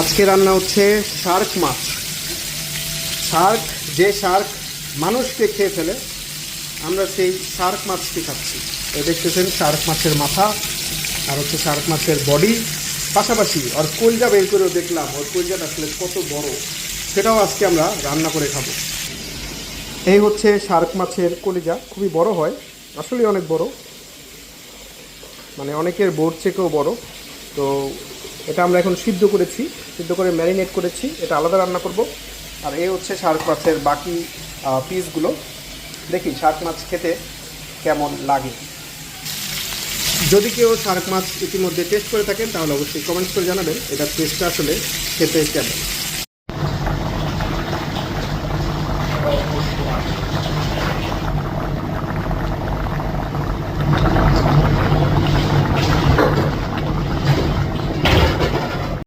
আজকে রান্না হচ্ছে শার্ক মাছ। শার্ক, যে শার্ক মানুষকে খেয়ে ফেলে, আমরা সেই শার্ক মাছটি খাচ্ছি। এ দেখতেছেন, শার্ক মাছের মাথা আর হচ্ছে শার্ক মাছের বডি পাশাপাশি ওর কলজা বের করেও দেখলাম, ওর কলজাটা আসলে কত বড়, সেটাও আজকে আমরা রান্না করে খাব। এই হচ্ছে শার্ক মাছের কলিজা, খুবই বড় হয় আসলে অনেক বড়। মানে অনেকের বোর্ড থেকেও বড়। তো এটা আমরা এখন সিদ্ধ করেছি, সিদ্ধ করে ম্যারিনেট করেছি, এটা আলাদা রান্না করব। আর এ হচ্ছে শার্ক মাছের বাকি পিসগুলো দেখি শার্ক মাছ খেতে কেমন লাগে। যদি কেউ শার্ক মাছ ইতিমধ্যে টেস্ট করে থাকেন, তাহলে অবশ্যই কমেন্টস করে জানাবেন, এটা টেস্টটা আসলে খেতে কেমন।